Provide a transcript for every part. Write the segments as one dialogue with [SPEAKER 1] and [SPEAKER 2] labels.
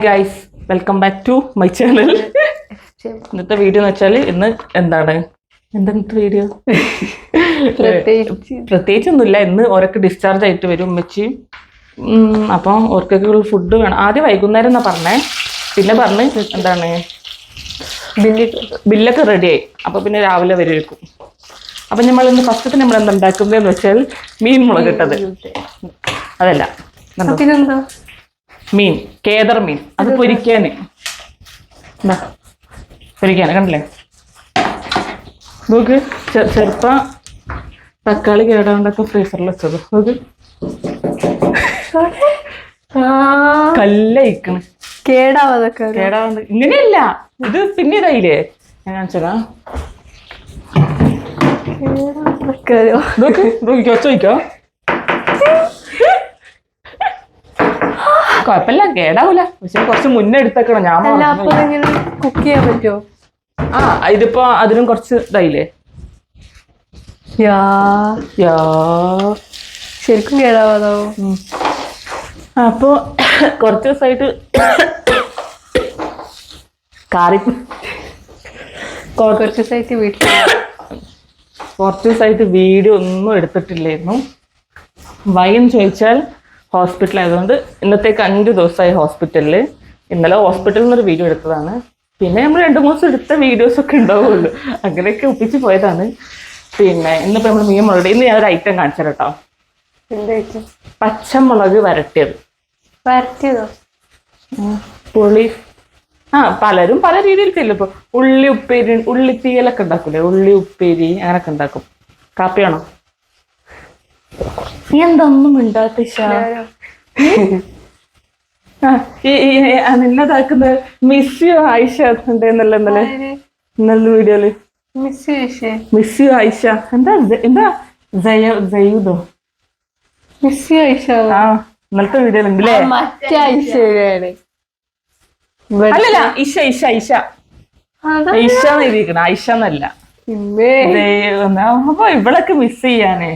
[SPEAKER 1] Guys welcome back to my channel ഇന്നത്തെ video എന്ന് വെച്ചാൽ ഇന്ന് എന്താണ്? എന്താ ഇന്നത്തെ വീഡിയോ
[SPEAKER 2] പ്രത്യേകിച്ച്.
[SPEAKER 1] ഒന്നുമില്ല ഇന്ന് ഓരൊക്കെ ഡിസ്ചാർജ് ആയിട്ട് വരും ഉമ്മച്ചി. ഉം, അപ്പം ഓർക്കൊക്കെ ഫുഡ് വേണം. ആദ്യം വൈകുന്നേരം എന്നാ പറഞ്ഞേ? പിന്നെ പറഞ്ഞ് എന്താണ്?
[SPEAKER 2] ബില്ല്
[SPEAKER 1] ബില്ലൊക്കെ റെഡിയായി അപ്പൊ പിന്നെ രാവിലെ വരുമായിരിക്കും അപ്പൊ നമ്മൾ ഇന്ന് ഫസ്റ്റത്തെ നമ്മൾ എന്താ ഉണ്ടാക്കുന്നതെന്ന് വെച്ചാൽ മീൻ മുളക് ഇട്ടത് അതല്ല?
[SPEAKER 2] പിന്നെന്താ
[SPEAKER 1] മീൻ കേദർ മീൻ. അത് പൊരിക്കാന്. എന്താ പൊരിക്കാന് കണ്ടില്ലേ? നോക്ക് ചെറുപ്പ തക്കാളി കേടാണ്ടൊക്കെ ഫ്രീസറിൽ വെച്ചത്. നോക്ക്. കല്ലയിക്കണ്
[SPEAKER 2] കേടാവാതൊക്കെ
[SPEAKER 1] കേടാണ്ട് ഇങ്ങനെയല്ല. ഇത് പിന്നെ ഇതായില്ലേ ഞാൻ കാണിച്ചതാ നോക്ക് നോക്കിക്കോ ചോദിക്കോ. കൊഴപ്പില്ല കേടാവൂല. പക്ഷെ കുറച്ച് മുന്നേ എടുത്തേക്കണം. ഞാൻ
[SPEAKER 2] കുക്ക് ചെയ്യാൻ പറ്റുമോ
[SPEAKER 1] ആ ഇതിപ്പോ അതിനും കുറച്ച് ഇതായില്ലേ?
[SPEAKER 2] ശരിക്കും കേടാവാതാവോ.
[SPEAKER 1] അപ്പൊ കുറച്ച് ദിവസമായിട്ട് കാറി.
[SPEAKER 2] കുറച്ച് ദിവസമായിട്ട് വീട്ടിൽ.
[SPEAKER 1] കുറച്ച് ദിവസമായിട്ട് വീഡിയോ ഒന്നും എടുത്തിട്ടില്ലായിരുന്നു വൈകുന്നു ചോദിച്ചാൽ ഹോസ്പിറ്റൽ ആയതുകൊണ്ട് ഇന്നത്തേക്ക് അഞ്ച് ദിവസമായി ഹോസ്പിറ്റലിൽ ഇന്നലെ ഹോസ്പിറ്റലിൽ നിന്നൊരു വീഡിയോ എടുത്തതാണ്. പിന്നെ നമ്മൾ രണ്ട് മൂന്ന് ദിവസം എടുത്ത വീഡിയോസൊക്കെ ഉണ്ടാവുള്ളൂ. അങ്ങനെയൊക്കെ ഒപ്പിച്ച് പോയതാണ്. പിന്നെ ഇന്നിപ്പോൾ നമ്മൾ മീൻ മുളക് ഇന്ന് ഞാനൊരു ഐറ്റം കാണിച്ചു തരാം കേട്ടോ പച്ചമുളക് വരട്ടിയത്.
[SPEAKER 2] വരട്ടിയതോ.
[SPEAKER 1] പുളി. ആ പലരും പല രീതിയിൽ ചെയ്യില്ല ഇപ്പൊ ഉള്ളി ഉപ്പേരി ഉള്ളിത്തീയലൊക്കെ ഉണ്ടാക്കൂലേ? ഉള്ളി ഉപ്പേരി അങ്ങനൊക്കെ ഉണ്ടാക്കും. കാപ്പിയാണോ? നീ എന്തൊന്നും ഉണ്ടാത്ത
[SPEAKER 2] ഞാനോ?
[SPEAKER 1] നിന്നതാക്കുന്ന മിസ് യു ആയിഷ ഉണ്ടെന്നല്ല ഇന്നലെ? ഇന്നലെ. വീഡിയോയിൽ
[SPEAKER 2] മിസ്
[SPEAKER 1] യു ആയിഷ. എന്താ എന്താ? ജയ ജയൂദോ
[SPEAKER 2] മിസ് ചോദിച്ചോ
[SPEAKER 1] ആ ഇന്നലത്തെ വീഡിയോയിൽ ഉണ്ടല്ലേ
[SPEAKER 2] മറ്റേ ഐശ്വര്യാണ്
[SPEAKER 1] അല്ലല്ല ഇഷ ഇഷ ഇഷ ഇഷ എഴുതിയിരിക്കണം ആയിഷ എന്നല്ല. അപ്പൊ ഇവളൊക്കെ മിസ് ചെയ്യാനേ.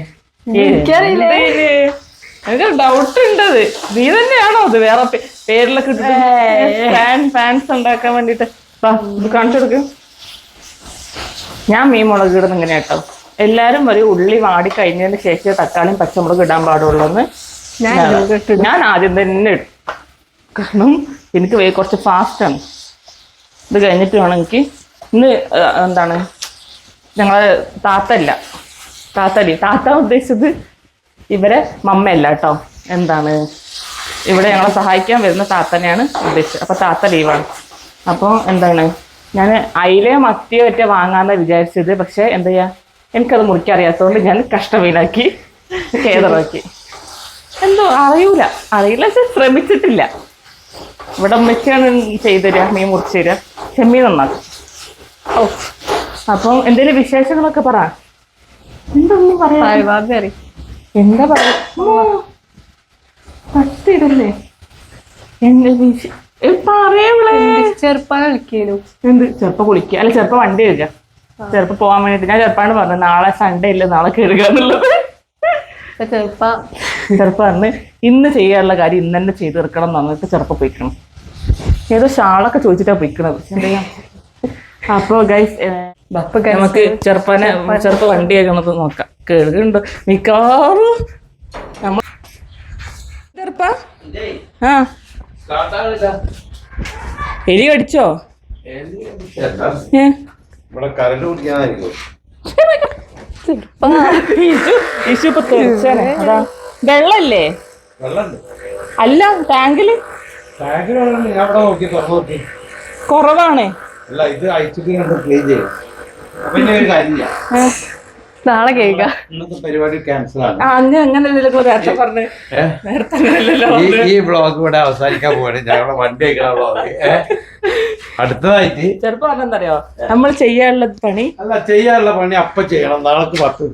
[SPEAKER 2] എനിക്കറിയില്ല.
[SPEAKER 1] എനിക്ക് ഡൗട്ട് ഉണ്ടത്. നീ തന്നെയാണോ അത്? വേറെ പേരിലൊക്കെ ഇട്ടിട്ട് ഫാൻ ഫാൻസ് ഉണ്ടാക്കാൻ വേണ്ടിട്ട്. കാണിച്ചു കൊടുക്ക്. ഞാൻ മീൻ മുളക് ഇടുന്ന ഇങ്ങനെ കേട്ടോ എല്ലാരും ഒരു ഉള്ളി വാടി കഴിഞ്ഞതിന് ശേഷം തക്കാളിയും പച്ചമുളക് ഇടാൻ പാടുള്ളൂ
[SPEAKER 2] എന്ന്.
[SPEAKER 1] ഞാൻ- ആദ്യം തന്നെ ഇടും. കാരണം എനിക്ക് വേ- കുറച്ച് ആണ്. ഇത് കഴിഞ്ഞിട്ട് വേണം എനിക്ക് ഇന്ന് എന്താണ്? ഞങ്ങളെ താത്തല്ല താത്തല്ലേ താത്ത ഉദ്ദേശിച്ചത് ഇവരെ മമ്മയല്ല കേട്ടോ. എന്താണ്? ഇവിടെ ഞങ്ങളെ സഹായിക്കാൻ വരുന്ന താത്തനെയാണ് ഉദ്ദേശിച്ചത്. അപ്പോൾ താത്ത ലീവാണ്. അപ്പോൾ എന്താണ്? ഞാൻ അയിലയോ മത്തിയോ ഒറ്റ വാങ്ങാമെന്ന് വിചാരിച്ചത്. പക്ഷേ എന്താ ചെയ്യുക എനിക്കത് മുറിക്കറിയാത്തതുകൊണ്ട് ഞാൻ കഷ്ടമീനാക്കി കേതറാക്കി. എന്തോ അറിയൂല. അറിയില്ല പക്ഷെ ശ്രമിച്ചിട്ടില്ല. ഇവിടെ ഉമ്മച്ചാണ് ചെയ്തു തരിക മീൻ മുറിച്ചു തരിക. ചെമ്മീൻ നന്നാക്കും. ഓ അപ്പം എന്തെങ്കിലും വിശേഷങ്ങളൊക്കെ പറ. എന്തൊന്നും പറയാ
[SPEAKER 2] അറിയും?
[SPEAKER 1] എന്താ പറയാ? പത്തിടല്ലേ എന്ത് വിശ
[SPEAKER 2] ചെറുപ്പം കളിക്കലും.
[SPEAKER 1] എന്ത്? ചെറുപ്പം കുളിക്കുക അല്ല ചെറുപ്പം വണ്ടി കഴുകുക ചെറുപ്പം പോകാൻ വേണ്ടിട്ട്. ഞാൻ ചെറുപ്പാണ് പറഞ്ഞത് നാളെ സൺഡേ ഇല്ല നാളെ കഴുകുക എന്നുള്ളത്.
[SPEAKER 2] ചെറുപ്പ.
[SPEAKER 1] ചെറുപ്പം പറഞ്ഞ് ഇന്ന് ചെയ്യാനുള്ള കാര്യം ഇന്ന് തന്നെ ചെയ്ത് തീർക്കണം എന്ന് പറഞ്ഞിട്ട് ചെറുപ്പം പോയിക്കണം. ഏതോ ഷാളൊക്കെ ചോദിച്ചിട്ടാ പോയിക്കണത്. പക്ഷെ എന്താ ചെയ്യാ അപ്പൊ ഗൈസ് നമുക്ക് ചെറുപ്പനെ ചെറുപ്പ വണ്ടി കേൾക്കണത് നോക്കാം. കേൾക്കുന്നുണ്ട്. മിക്കവാറും നമ്മ ചെറുപ്പ? ആ. എലി കടിച്ചോ? ഇപ്പൊ തെറിച്ചേനെ. അതാ. വെള്ളല്ലേ? അല്ല
[SPEAKER 3] ടാങ്കിൽ?
[SPEAKER 1] കുറവാണേ.
[SPEAKER 3] അല്ല ഇത് അയച്ചിട്ട് കണ്ട് ക്ലീൻ ചെയ്യും.
[SPEAKER 2] നാളെ കേൾക്കാം.
[SPEAKER 3] പരിപാടി ക്യാൻസൽ ആണ് ഈ ഇവിടെ അവസാനിക്കാൻ പോവാണ്. വണ്ടി അടുത്തതായിട്ട്
[SPEAKER 1] ചെറുപ്പം പറഞ്ഞെന്തറിയോ? നമ്മൾ ചെയ്യാനുള്ള പണി
[SPEAKER 3] അല്ല ചെയ്യാനുള്ള പണി അപ്പൊ ചെയ്യണം. നാളെ പത്ത്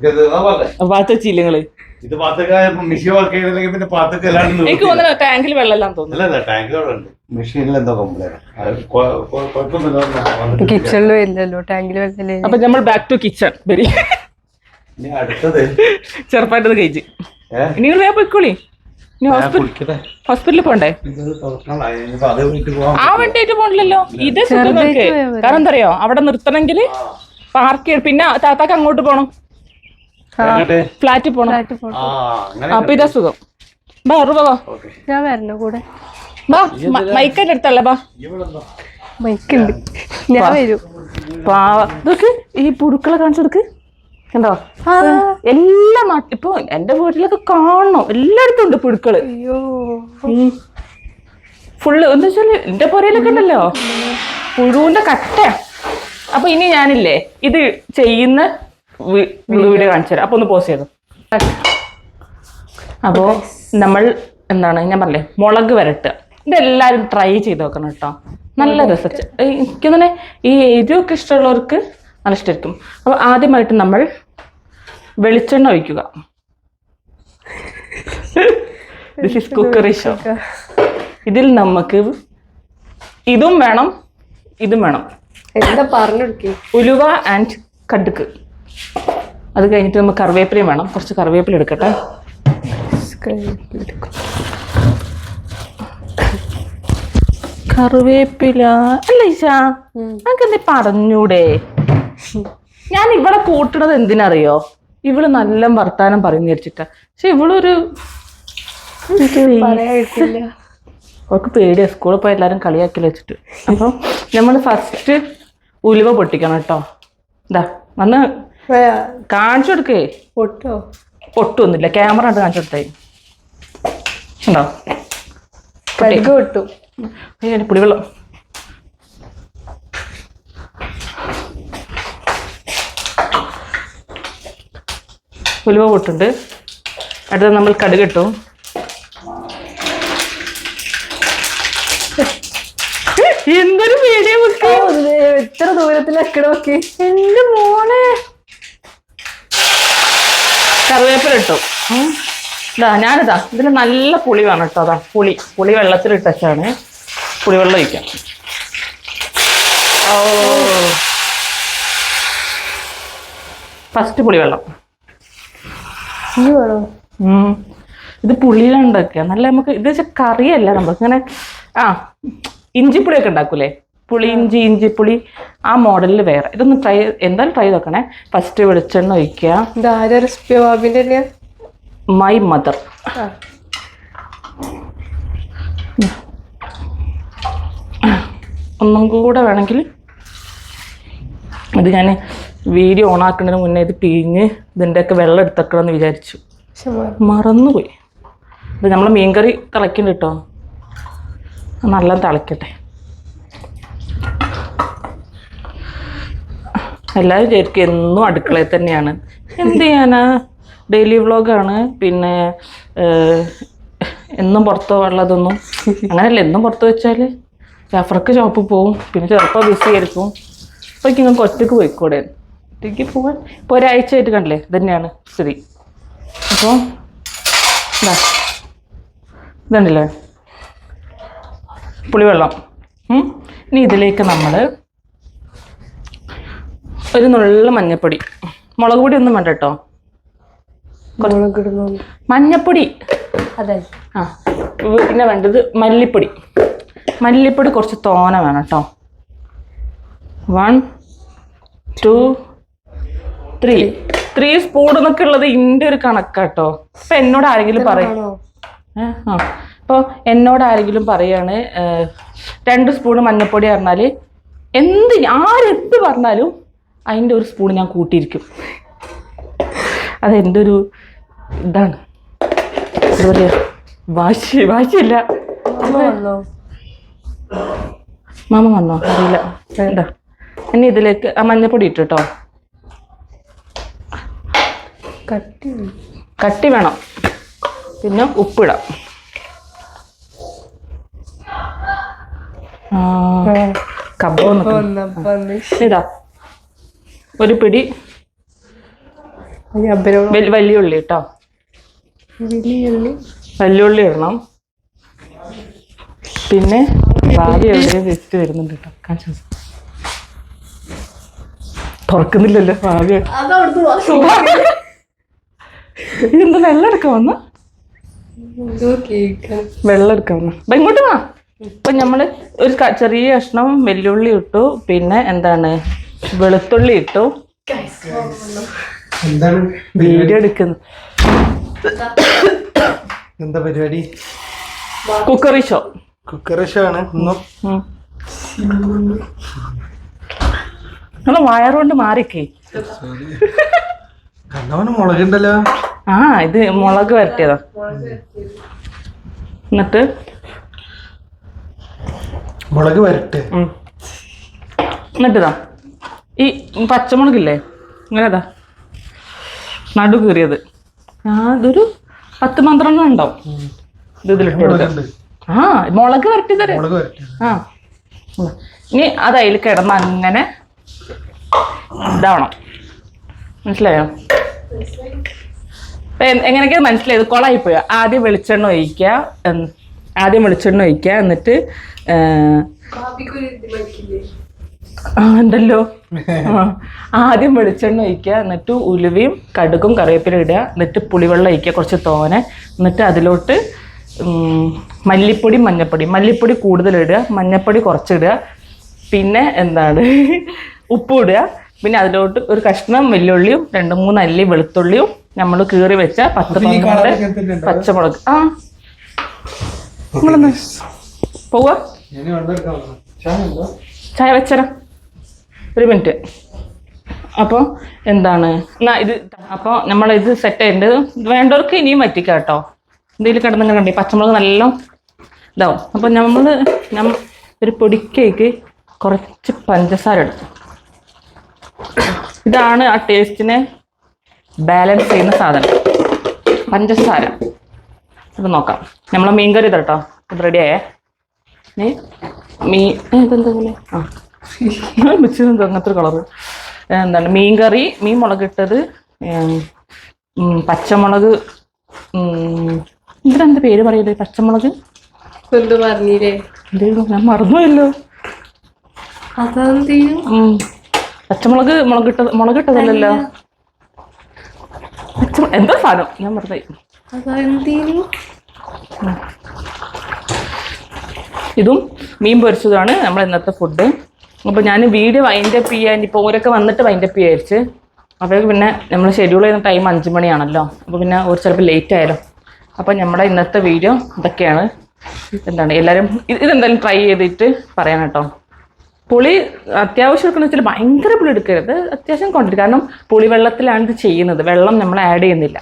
[SPEAKER 1] പത്ത് വെച്ചില്ലങ്ങൾ
[SPEAKER 3] ഇത് പത്തുക്ക മിഷീൻ വർക്ക് ചെയ്തില്ലെങ്കിൽ പിന്നെ പത്തുക്ക എല്ലാവരും
[SPEAKER 1] എനിക്ക് തോന്നുന്നു ടാങ്കിൽ വെള്ളമെല്ലാം തോന്നുന്നു.
[SPEAKER 3] അല്ല മെഷീനിൽ എന്തോ കംപ്ലൈന്റ് കുഴപ്പമൊന്നുമില്ല
[SPEAKER 2] കിച്ചണിൽ വരില്ലല്ലോ ടാങ്കിൽ വരില്ലേ
[SPEAKER 1] അപ്പൊ നമ്മൾ ബാക്ക് ടു കിച്ചൺ വരി.
[SPEAKER 3] ഇനി അടുത്തത്.
[SPEAKER 1] ചെറുപ്പായിട്ടത് കഴിച്ച്. നിങ്ങൾ വേഗം പൊയ്ക്കോളി. ഹോസ്പിറ്റലിൽ പോണ്ടേ? ആ വണ്ടിയായിട്ട് പോണില്ലല്ലോ. ഇത് സുഖങ്ങൾക്ക് കാരണം എന്താ അറിയോ അവിടെ നിർത്തണമെങ്കിൽ പാർക്ക് പിന്നെ താത്താക്ക് അങ്ങോട്ട് പോണം. ഫ്ലാറ്റിൽ പോണം.
[SPEAKER 2] ഫ്ലാറ്റിൽ പോണം.
[SPEAKER 3] ആ അങ്ങനെ
[SPEAKER 1] അപ്പൊ ഇതാ സുഖം. ബാ അറുപ വാ
[SPEAKER 3] ഓക്കെ.
[SPEAKER 2] ഞാൻ വരണ കൂടെ?
[SPEAKER 1] ബാ മൈക്കന്റെ അടുത്തല്ലേ ബാ.
[SPEAKER 2] മൈക്കുണ്ട്. ഞാൻ വരൂ.
[SPEAKER 1] പാവ. ഇതൊക്കെ ഈ പുഴുക്കളെ കാണിച്ചു കൊടുക്ക്. കണ്ടോ? എല്ലാ നാട്ടിൽ ഇപ്പൊ എന്റെ വീട്ടിലൊക്കെ കാണണം. എല്ലായിടത്തും ഉണ്ട് പുഴുക്കൾ.
[SPEAKER 2] അയ്യോ.
[SPEAKER 1] ഫുള്ള് എന്താ വെച്ചാൽ എന്റെ പുരയിലൊക്കെ ഉണ്ടല്ലോ. പുഴുവിന്റെ കട്ട അപ്പൊ ഇനി ഞാനില്ലേ ഇത് ചെയ്യുന്ന വീഡിയോ. കാണിച്ചു തരാം. അപ്പൊ ഒന്ന് പോസ് ചെയ്തു? അപ്പോ നമ്മൾ എന്താണ് ഞാൻ പറഞ്ഞേ മുളക് വരട്ടുക ഇതെല്ലാരും ട്രൈ ചെയ്ത് നോക്കണം കേട്ടോ. നല്ല രസം എനിക്ക് തന്നെ ഈ എരിവൊക്കെ ഇഷ്ടമുള്ളവർക്ക് നല്ല ഇഷ്ടമായിരിക്കും. അപ്പൊ ആദ്യമായിട്ട് നമ്മൾ വെളിച്ചെണ്ണ ഒഴിക്കുക. ദിസ് ഇസ് കുക്കറി ഷോ ഇതിൽ നമുക്ക് ഇതും വേണം ഇതും വേണം.
[SPEAKER 2] എന്താ പറഞ്ഞു
[SPEAKER 1] ഉലുവ ആൻഡ് കടുക്ക് അത് കഴിഞ്ഞിട്ട് നമുക്ക് കറിവേപ്പിലയും വേണം. കുറച്ച് കറിവേപ്പില എടുക്കട്ടെ. കറിവേപ്പില. അല്ല ഈശ നമുക്ക് എന്തി പറഞ്ഞൂടെ? ഞാൻ ഇവിടെ കൂട്ടണത് എന്തിനറിയോ? ഇവൾ നല്ല വർത്താനം പറയുന്ന വിചാരിച്ചിട്ട. പക്ഷെ ഇവളൊരു അവർക്ക് പേടിയാ. സ്കൂളിൽ പോയി എല്ലാരും കളിയാക്കി വെച്ചിട്ട്. അപ്പം നമ്മൾ ഫസ്റ്റ് ഉലുവ പൊട്ടിക്കണം കേട്ടോ. ഇതാ വന്ന് കാണിച്ചു കൊടുക്കേ.
[SPEAKER 2] പൊട്ടോ?
[SPEAKER 1] പൊട്ടൊന്നുമില്ല. ക്യാമറ കണ്ട് കാണിച്ചു കൊടുത്തേ. ഉണ്ടോ?
[SPEAKER 2] കടുക് പൊട്ടും.
[SPEAKER 1] അതിന് പുളിവെള്ളം. ഉലുവ പൊട്ടുണ്ട്. അടുത്ത നമ്മൾ കടുക് ഇട്ടു. എന്തൊരു പേടിയാ
[SPEAKER 2] എത്ര ദൂരത്തിൽ നോക്കി
[SPEAKER 1] എന്റെ മോനെ. കറിവേപ്പില ഇട്ടു. ഇതാ ഞാനിതാ ഇതിന് നല്ല പുളി വേണം കേട്ടോ അതാ പുളി. പുളി വെള്ളത്തിൽ ഇട്ടാണ് പുളിവെള്ളം ഒഴിക്കാം. ഓ. ഫസ്റ്റ് പുളിവെള്ളം. ഇത് പുളിയിലുണ്ടാക്കുക നല്ല നമുക്ക് ഇത് വെച്ചാൽ കറിയല്ല നമുക്ക് ഇങ്ങനെ ആ ഇഞ്ചിപ്പുളിയൊക്കെ ഉണ്ടാക്കൂലേ? പുളി ഇഞ്ചി ഇഞ്ചിപ്പുളി ആ മോഡലിൽ വേറെ. ഇതൊന്ന് ട്രൈ എന്തായാലും ട്രൈ നോക്കണേ. ഫസ്റ്റ് വെളിച്ചെണ്ണ ഒഴിക്കുക. മൈ മദർ ഒന്നും കൂടെ വേണമെങ്കിൽ ഇത് ഞാൻ വീഡിയോ ഓൺ ആക്കുന്നതിന് മുന്നേ ഇത് പിഴിഞ്ഞ് ഇതിന്റെയൊക്കെ വെള്ളം എടുത്തേക്കണമെന്ന് വിചാരിച്ചു. മറന്നുപോയി. ഇത് നമ്മൾ മീൻകറി തിളയ്ക്കുന്നുണ്ട് കേട്ടോ. നല്ല തിളയ്ക്കട്ടെ. എല്ലാവരും വിചാരിക്കും എന്നും അടുക്കളയിൽ തന്നെയാണ്. എന്ത് ചെയ്യാനാ? ഡെയിലി വ്ളോഗാണ്. പിന്നെ എന്നും പുറത്ത് ഉള്ളതൊന്നും. അങ്ങനെയല്ല എന്നും പുറത്ത് വെച്ചാൽ ജാഫർക്ക് ഷോപ്പിൽ പോവും. പിന്നെ ചിലപ്പോൾ ബിസി ആയിരിക്കും. അപ്പോൾ നിങ്ങൾക്ക് ഒറ്റയ്ക്ക് പോയിക്കൂടെ? ഒറ്റയ്ക്ക് പോകാൻ ഇപ്പോൾ ഒരാഴ്ച ആയിട്ട് കണ്ടില്ലേ? ഇതന്നെയാണ് തന്നെയാണ് സ്ഥിതി. അപ്പോൾ ഇതാ. ഇതുണ്ടല്ലേ. പുളിവെള്ളം. ഇനി ഇതിലേക്ക് നമ്മൾ ഒരു നുള്ള മഞ്ഞപ്പൊടി. മുളക് പൊടി ഒന്നും വേണ്ട കേട്ടോ മഞ്ഞപ്പൊടി.
[SPEAKER 2] അതെ.
[SPEAKER 1] ആ പിന്നെ വേണ്ടത് മല്ലിപ്പൊടി. മല്ലിപ്പൊടി കുറച്ച് തോന വേണം കേട്ടോ one two three. Three. Spoon എന്നൊക്കെ ഉള്ളത് ഇന്റെ ഒരു കണക്കാട്ടോ ഇപ്പൊ എന്നോട് ആരെങ്കിലും പറയും. ആ. എന്നോട് ആരെങ്കിലും പറയാണ് രണ്ട് സ്പൂൺ മഞ്ഞപ്പൊടി പറഞ്ഞാൽ എന്ത് ആരെന്ത് പറഞ്ഞാലും അതിന്റെ ഒരു സ്പൂൺ ഞാൻ കൂട്ടിയിരിക്കും. അതെന്റെ ഒരു ഇതാണ്. അതുപോലെ വാശി വാശിയില്ല. മാമ വന്നോ? അറിയില്ല. വേണ്ട. ഇനി ഇതിലേക്ക് ആ മഞ്ഞപ്പൊടി ഇട്ടു കേട്ടോ.
[SPEAKER 2] കട്ടി.
[SPEAKER 1] കട്ടി വേണം. പിന്നെ ഉപ്പിടാം. ആ, കബോ നിൽക്കുന്നു
[SPEAKER 2] വന്നപ്പോ വന്ന്
[SPEAKER 1] ഇതാ. ഒരു പിടി വലിയ ഉള്ളി കേട്ടോ
[SPEAKER 2] വലിയുള്ളി
[SPEAKER 1] ഇടണം. പിന്നെ ഭാവി എവിടെ വെച്ച് വരുന്നുണ്ട് കേട്ടോ കാണിച്ചു. തുറക്കുന്നില്ലല്ലോ ഭാവി എന്ത് വെള്ളം എടുക്കാൻ വന്ന? വെള്ളം എടുക്കാൻ എടുക്കണം അപ്പൊ ഇങ്ങോട്ട് വാ. ഇപ്പൊ നമ്മൾ ഒരു ചെറിയ കഷ്ണം വെല്ലുള്ളി ഇട്ടു. പിന്നെ എന്താണ്? വെളുത്തുള്ളി ഇട്ടു. വീഡിയോ എടുക്കുന്നു.
[SPEAKER 4] എന്താ പരിപാടി?
[SPEAKER 1] Cookery show.
[SPEAKER 4] കുക്കറി ഷോ ആണ്.
[SPEAKER 1] നമ്മളെ വയറുകൊണ്ട് മാറിക്കേ.
[SPEAKER 4] കണ്ടവന് മുളകുണ്ടല്ലോ.
[SPEAKER 1] ആ ഇത് മുളക് വരട്ടിയതാ. എന്നിട്ട്?
[SPEAKER 4] മുളക് വരട്ടെ.
[SPEAKER 1] ഉം. ഈ പച്ചമുളകില്ലേ? ഇങ്ങനെതാ. നടു കീറിയത്. ആ ഇതൊരു പത്ത് പന്ത്രണ്ടെണ്ണം ഉണ്ടാവും. ഇത് ഇതിലിട്ട് കൊടുക്കുക. ആ മുളക് വരട്ടി തരാം. ആ. ഇനി അത് അതിൽ കിടന്ന് അങ്ങനെ ഇതാവണം. മനസ്സിലായോ? എങ്ങനെയൊക്കെയാ മനസ്സിലായത് കൊളായിപ്പോയോ. ആദ്യം വെളിച്ചെണ്ണ ഒഴിക്കുക ആദ്യം വെളിച്ചെണ്ണ ഒഴിക്കുക എന്നിട്ട് ഉണ്ടല്ലോ. ആദ്യം വെളിച്ചെണ്ണ ഒഴിക്കുക എന്നിട്ട് ഉലുവയും കടുകും കറിവേപ്പില ഇടുക എന്നിട്ട് പുളിവെള്ളം ഒഴിക്കുക കുറച്ച് തോനെ. എന്നിട്ട് അതിലോട്ട് മല്ലിപ്പൊടി മഞ്ഞപ്പൊടി മല്ലിപ്പൊടി കൂടുതൽ ഇടുക മഞ്ഞപ്പൊടി കുറച്ചിടുക പിന്നെ എന്താണ്? ഉപ്പ് ഇടുക. പിന്നെ അതിലോട്ട് ഒരു കഷ്ണം വെല്ലുള്ളിയും രണ്ട് മൂന്ന് അല്ലി വെളുത്തുള്ളിയും നമ്മൾ കീറി വെച്ച പത്ത് പന്ത്രണ്ട്? പച്ചമുളക്. ആ. നിങ്ങളൊന്ന് പോവാ?
[SPEAKER 4] ചായ
[SPEAKER 1] വെച്ചരാ? ഒരു മിനിറ്റ്. അപ്പോൾ എന്താണ്? എന്നാ ഇത് അപ്പോൾ നമ്മൾ ഇത് സെറ്റ് ചെയ്യേണ്ടത് വേണ്ടവർക്ക് ഇനിയും വറ്റിക്കാം കേട്ടോ. എന്തെങ്കിലും കിടന്നിങ്ങനെ കണ്ടി പച്ചമുളക് നല്ല ഇതാവും. അപ്പോൾ നമ്മൾ നമ്മ ഒരു പൊടിക്കേക്ക് കുറച്ച് പഞ്ചസാര എടുത്തു. ഇതാണ് ആ ടേസ്റ്റിനെ ബാലൻസ് ചെയ്യുന്ന സാധനം. പഞ്ചസാര. ഇത് നോക്കാം. നമ്മളെ മീൻകറി ഇതട്ടോ ഇത് റെഡിയായേ മീൻ ഇതെന്താ ആ. വെച്ചത് അങ്ങനത്തെ ഒരു കളറ് എന്താണ് മീൻ കറി മീൻ മുളകിട്ടത് ഇട്ടത് പച്ചമുളക് ഇതിനെന്താ പേര് പറയല്ലേ പച്ചമുളക്?
[SPEAKER 2] എന്തോ പറഞ്ഞില്ലേ?
[SPEAKER 1] ഞാൻ മറന്നുപോയല്ലോ. പച്ചമുളക് മുളകിട്ടത് മുളകിട്ടതല്ലല്ലോ പച്ച എന്തോ സാധനം. ഞാൻ മറന്നുപോയി. ഇതും മീൻ പൊരിച്ചതാണ് നമ്മൾ ഇന്നത്തെ ഫുഡ് അപ്പോൾ ഞാൻ വീഡിയോ വൈൻഡപ്പ് ചെയ്യാൻ ഇപ്പോൾ ഓരൊക്കെ വന്നിട്ട് വൈൻഡപ്പ് വിചാരിച്ച് അപ്പോൾ പിന്നെ നമ്മൾ ഷെഡ്യൂൾ ചെയ്യുന്ന ടൈം അഞ്ച് മണിയാണല്ലോ. അപ്പോൾ പിന്നെ ഒരു ചിലപ്പോൾ ലേറ്റ് ആയാലോ. അപ്പോൾ നമ്മുടെ ഇന്നത്തെ വീഡിയോ ഇതൊക്കെയാണ്. എന്താണ്? എല്ലാവരും ഇത് ഇതെന്തായാലും ട്രൈ ചെയ്തിട്ട് പറയാൻ കേട്ടോ. പുളി അത്യാവശ്യം എടുക്കുന്ന വെച്ചാൽ ഭയങ്കര പുളി എടുക്കരുത്. അത്യാവശ്യം കൊണ്ടിരിക്കും കാരണം പുളി വെള്ളത്തിലാണ് ഇത് ചെയ്യുന്നത്. വെള്ളം നമ്മൾ ആഡ് ചെയ്യുന്നില്ല.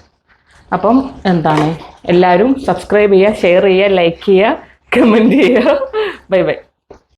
[SPEAKER 1] അപ്പം എന്താണ്? എല്ലാവരും സബ്സ്ക്രൈബ് ചെയ്യുക ഷെയർ ചെയ്യുക ലൈക്ക് ചെയ്യുക കമന്റ് ചെയ്യുക. Bye bye